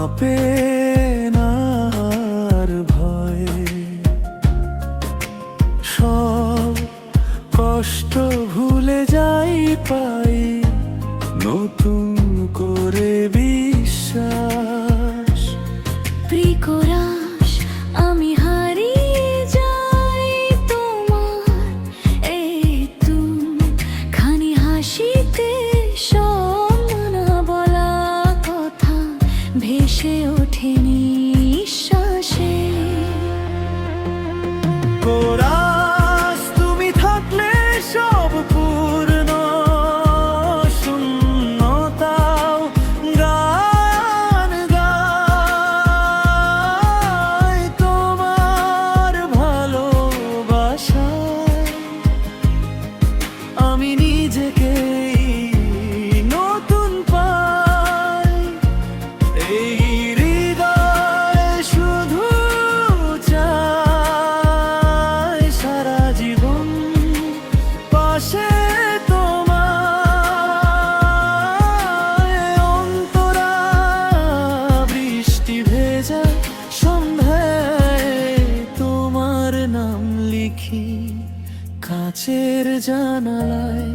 পাপে নার ভয়ে। সব কষ্ট ভুলে যাই পাই, নতুন করে বিশ্বাস। প্রিকরাস আমি হারিয়ে যাই তোমার। এই তুমি খানি হাসিতে কাচের জানালায়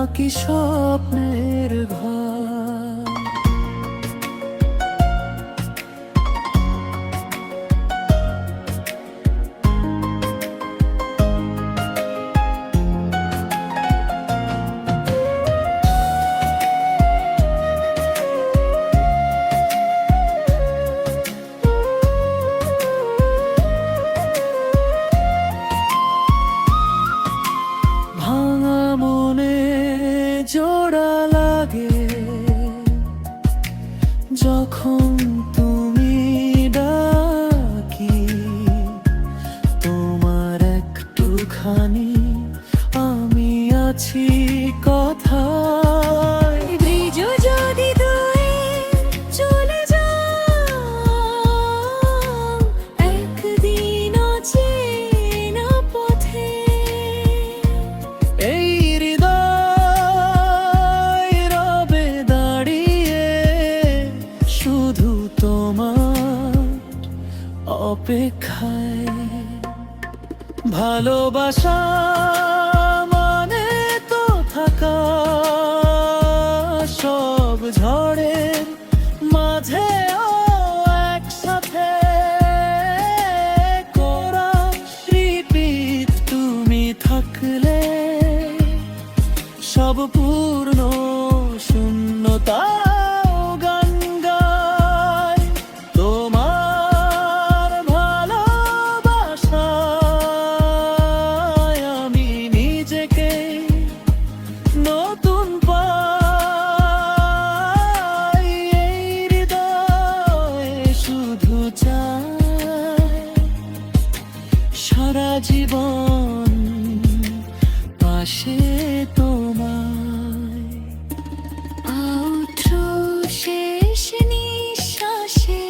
আঁকি স্বপ্নের ঘর। অপেক্ষায়। ভালোবাসা মানে তো থাকা। সব ঝড়ের মাঝে একসাথে করা রিপিট। তুমি থাকলে সব পূর্ণ পাশে শেষ নিঃশ্বাসে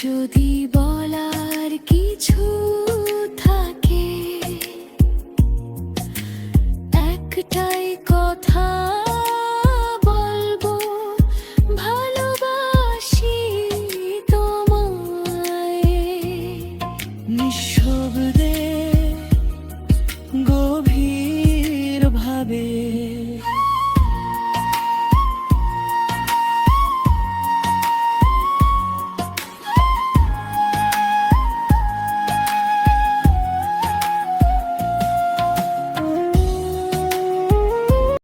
যদি বলার কিছু থাকে একটাই কথা